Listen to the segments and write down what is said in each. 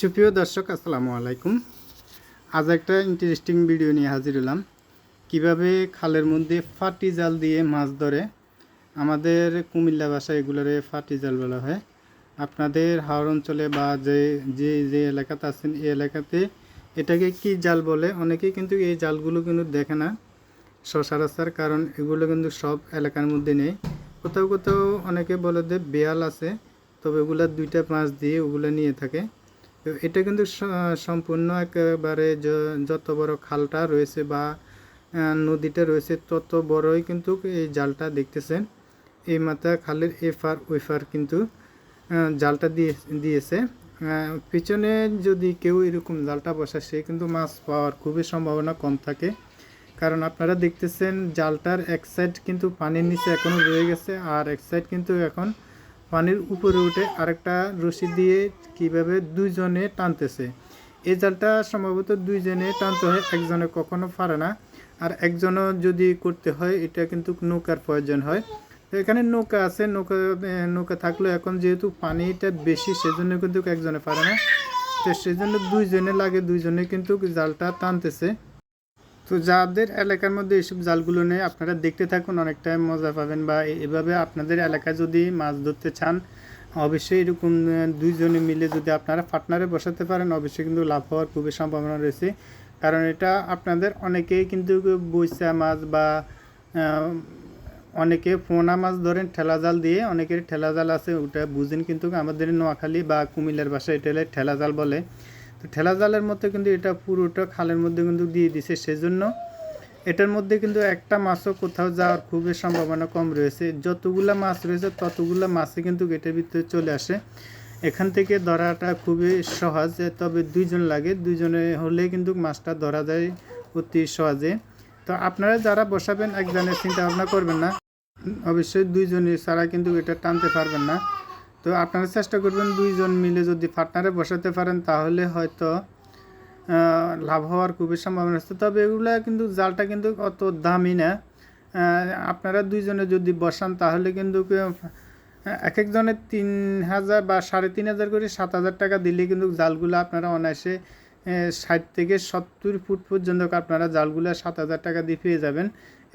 সুপ্রিয় দর্শক, আসসালামু আলাইকুম। আজ একটা ইন্টারেস্টিং ভিডিও নিয়ে হাজির হলাম। কীভাবে খালের মধ্যে ফাটি জাল দিয়ে মাছ ধরে, আমাদের কুমিল্লা ভাষায় এগুলোরে ফাটি জাল বলা হয়। আপনাদের হাওড় অঞ্চলে বা যে যে যে এলাকাতে আছেন, এই এলাকাতে এটাকে কি জাল বলে? অনেকেই কিন্তু এই জালগুলো কিন্তু দেখে না। সচরাচর কারণ এগুলো কিন্তু সব এলাকার মধ্যে নেই। কোথাও কোথাও অনেকে বলে যে, বেয়াল আছে, তবে ওগুলা দুইটা মাছ দিয়ে ওগুলো নিয়ে থাকে। এটা কিন্তু সম্পূর্ণ একেবারে যত বড় খালটা রয়েছে বা নদীটা রয়েছে, তত বড়ই কিন্তু এই জালটা দেখতেছেন। এই মাথা খালের এফার, ওইফার কিন্তু জালটা দিয়ে, দিয়েছে। পিছনে যদি কেউ এরকম জালটা বসায় সে কিন্তু মাছ পাওয়ার খুবই সম্ভাবনা কম থাকে। কারণ আপনারা দেখতেছেন, জালটার এক সাইড কিন্তু পানির নিচে এখনও রয়ে গেছে, আর এক সাইড কিন্তু এখন পানির উপরে উঠে আরেকটা রশি দিয়ে কীভাবে দুইজনে টানতেছে। এই জালটা সম্ভবত দুইজনে টানতে হয়, একজনে কখনো পারে না। আর একজনও যদি করতে হয়, এটা কিন্তু নৌকার প্রয়োজন হয়। তো এখানে নৌকা আছে, নৌকা নৌকা থাকলেও এখন যেহেতু পানিটা বেশি, সেজন্য কিন্তু একজনে পারে না। তো সেজন্য দুইজনে লাগে, দুইজনে কিন্তু জালটা টানতেছে। তো যাদের এলাকার মধ্যে এইসব জালগুলো নেই, আপনারা দেখতে থাকুন, অনেকটাই মজা পাবেন বা এভাবে আপনাদের এলাকায় যদি মাছ ধরতে চান, অবশ্যই এরকম দুইজনে মিলে যদি আপনারা পার্টনারে বসাতে পারেন, অবশ্যই কিন্তু লাভ হওয়ার খুবই সম্ভাবনা রয়েছে। কারণ এটা আপনাদের অনেকেই কিন্তু বৈশা মাছ বা অনেকে পোনা মাছ ধরেন, ঠেলা জাল দিয়ে, অনেকের ঠেলা জাল আছে, ওটা বুঝেন কিন্তু আমাদের নোয়াখালী বা কুমিল্লার ভাষায় এটা ঠেলা জাল বলে। ঠেলা জালের মধ্যে কিন্তু এটা পুরোটা খালের মধ্যে কিন্তু দিয়ে দিছে। সেজন্য এটার মধ্যে কিন্তু একটা মাছও কোথাও যাওয়ার খুবই সম্ভাবনা কম রয়েছে। যতগুলা মাছ রয়েছে, ততগুলা মাছই কিন্তু এটার ভিতরে চলে আসে। এখান থেকে ধরাটা খুবই সহজ, তবে দুইজন লাগে। দুইজনে হলে কিন্তু মাছটা ধরা যায় অতি সহজে। তো আপনারা যারা বসাবেন, একজনের চিন্তা ভাবনা করবেন না। অবশ্যই দুইজনে ছাড়া কিন্তু এটা টানতে পারবেন না। তো আপনারা চেষ্টা করবেন দুইজন মিলে যদি পার্টনারে বসাতে পারেন, তাহলে হয়তো লাভ হওয়ার খুবই সম্ভাবনা আছে। তবে এগুলা কিন্তু জালটা কিন্তু অত দামি না। আপনারা দুইজনে যদি বসান, তাহলে কিন্তু এক একজনের তিন হাজার বা সাড়ে তিন হাজার করে সাত হাজার টাকা দিলে কিন্তু জালগুলো আপনারা অনায়াসে ষাট থেকে সত্তর ফুট পর্যন্ত আপনারা জালগুলো সাত হাজার টাকা দিয়ে পেয়ে যাবেন।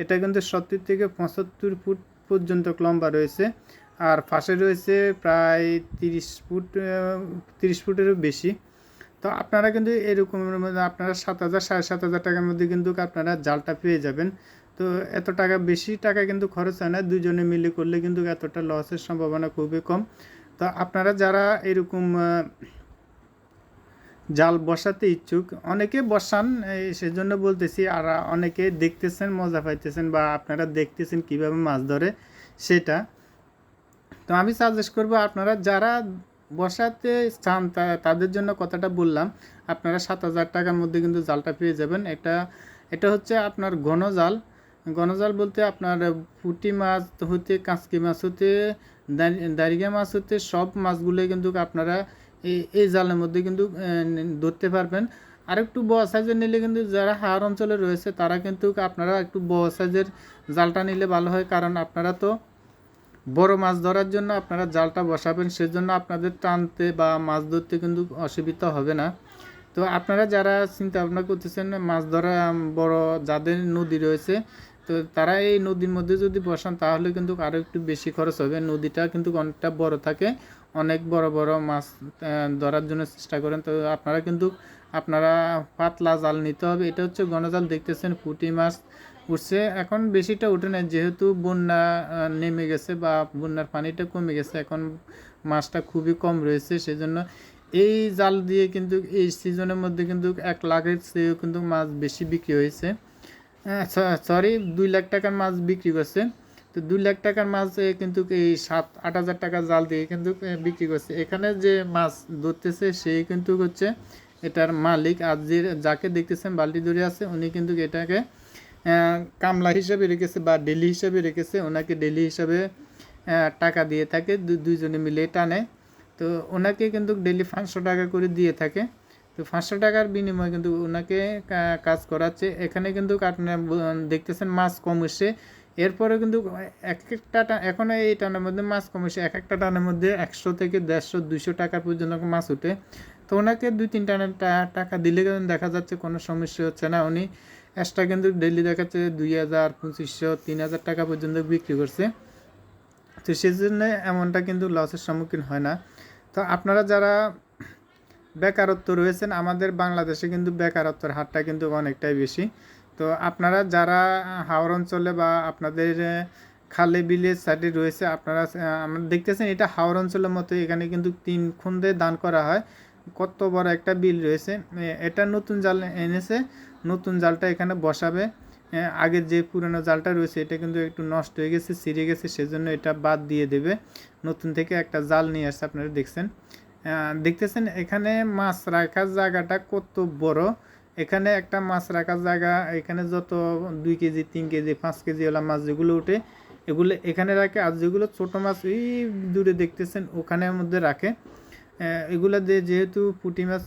এটা কিন্তু সত্তর থেকে পঁচাত্তর ফুট পর্যন্ত লম্বা রয়েছে। আর পাশে রয়েছে প্রায় তিরিশ ফুট তিরিশ ফুটেরও বেশি। তো আপনারা কিন্তু এরকমের মধ্যে আপনারা সাত হাজার, সাড়ে সাত হাজার টাকার মধ্যে কিন্তু আপনারা জালটা পেয়ে যাবেন। তো এত টাকা, বেশি টাকা কিন্তু খরচ হয় না দুজনে মিলে করলে কিন্তু এতটা লসের সম্ভাবনা খুবই কম। তো আপনারা যারা এরকম জাল বসাতে ইচ্ছুক, অনেকে বসান সেজন্য বলতেছি, আর অনেকে দেখতেছেন, মজা পাইতেছেন বা আপনারা দেখতেছেন কীভাবে মাছ ধরে, সেটা। তো আমি সাজেস্ট করব আপনারা যারা বসাতে চান তাদের জন্য কথাটা বললাম, আপনারা সাত হাজার টাকার মধ্যে কিন্তু জালটা পেয়ে যাবেন। এটা এটা হচ্ছে আপনার ঘন জাল। ঘন জাল বলতে আপনার পুঁটি মাছ হতে, কাঁচকি মাছ হতে দারিগা মাছ হতে, সব মাছগুলোই কিন্তু আপনারা এই এই জালের মধ্যে কিন্তু ধরতে পারবেন। আর একটু বড় সাইজের নিলে কিন্তু যারা হাওড় অঞ্চলে রয়েছে, তারা কিন্তু আপনারা একটু বড় সাইজের জালটা নিলে ভালো হয়, কারণ আপনারা তো বড় মাছ ধরার জন্য আপনারা জালটা বসাবেন, সেজন্য আপনাদের টানতে বা মাছ ধরতে কিন্তু অসুবিধা হবে না। তো আপনারা যারা চিন্তা ভাবনা করতেছেন মাছ ধরা বড় যাদের নদী রয়েছে, তো তারা এই নদীর মধ্যে যদি বসান, তাহলে কিন্তু আরও একটু বেশি খরচ হবে। নদীটা কিন্তু অনেকটা বড় থাকে, অনেক বড় বড় মাছ ধরার জন্য চেষ্টা করেন। তো আপনারা কিন্তু, আপনারা পাতলা জাল নিতে হবে। এটা হচ্ছে গণজাল, দেখতেছেন পুঁটি মাছ উঠছে এখন বেশিটা উঠে না যেহেতু বন্যা নেমে গেছে বা বন্যার পানিটা কমে গেছে, এখন মাছটা খুবই কম রয়েছে, সেজন্য এই জাল দিয়ে কিন্তু এই সিজনের মধ্যে কিন্তু এক লাখের চেয়েও কিন্তু মাছ বেশি বিক্রি হয়েছে। সরি দুই লাখ টাকার মাছ বিক্রি করছে। তো দুই লাখ টাকার মাছ কিন্তু এই সাত, আট হাজার টাকার জাল দিয়ে কিন্তু বিক্রি করছে। এখানে যে মাছ ধরতেছে সেই কিন্তু হচ্ছে এটার মালিক। আর যে, যাকে দেখতেছেন বালতি ধরে আছে, উনি কিন্তু এটাকে কামলা হিসাবে রেখেছে বা ডেলি হিসাবে রেখেছে, ওনাকে ডেলি হিসাবে টাকা দিয়ে থাকে দুইজনে মিলে টানে। তো ওনাকে কিন্তু ডেলি পাঁচশো টাকা করে দিয়ে থাকে। তো পাঁচশো টাকার বিনিময়ে কিন্তু ওনাকে কাজ করাচ্ছে। এখানে কিন্তু আপনারা দেখতেছেন মাছ কম এসে এরপরে কিন্তু এক একটা এখন এই টানের মধ্যে মাছ কম এসে এক একটা টানের মধ্যে একশো থেকে দেড়শো, দুইশো টাকা পর্যন্ত মাছ উঠে। তো ওনাকে দুই, তিন টাকা টাকা দিলে কিন্তু দেখা যাচ্ছে কোনো সমস্যা হচ্ছে না। উনি এক্সট্রা কিন্তু ডেলি দেখাচ্ছে দুই হাজার, পঁচিশশো, তিন হাজার টাকা পর্যন্ত বিক্রি করছে। তো সেই জন্য এমনটা কিন্তু লসের সম্মুখীন হয় না। তো আপনারা যারা বেকারত্ব রয়েছেন, আমাদের বাংলাদেশে কিন্তু বেকারত্বের হারটা কিন্তু অনেকটাই বেশি। তো আপনারা যারা হাওড় অঞ্চলে বা আপনাদের খালে বিলের সাইডে রয়েছে, আপনারা, আমরা দেখতেছেন এটা হাওড় অঞ্চলের মতো, এখানে কিন্তু তিন খুন্দে দান করা হয়। কত বড় একটা বিল রয়েছে। এটা নতুন জাল এনেছে। নতুন জালটা এখানে বসাবে। আগের যে পুরনো জালটা রয়েছে, এটা কিন্তু একটু নষ্ট হয়ে গেছে, ছিঁড়ে গেছে, সেজন্য এটা বাদ দিয়ে দেবে। নতুন থেকে একটা জাল নিয়ে আসছে, আপনারা দেখছেন। দেখতেছেন এখানে মাছ রাখার জায়গাটা কত বড়। এখানে একটা মাছ রাখার জায়গা, এখানে যত দুই কেজি, তিন কেজি, পাঁচ কেজি ওলা মাছ যেগুলো ওঠে, এগুলো এখানে রাখে। আর যেগুলো ছোটো মাছ এই দূরে দেখতেছেন, ওখানের মধ্যে রাখে। এগুলো যেহেতু পুঁটি মাছ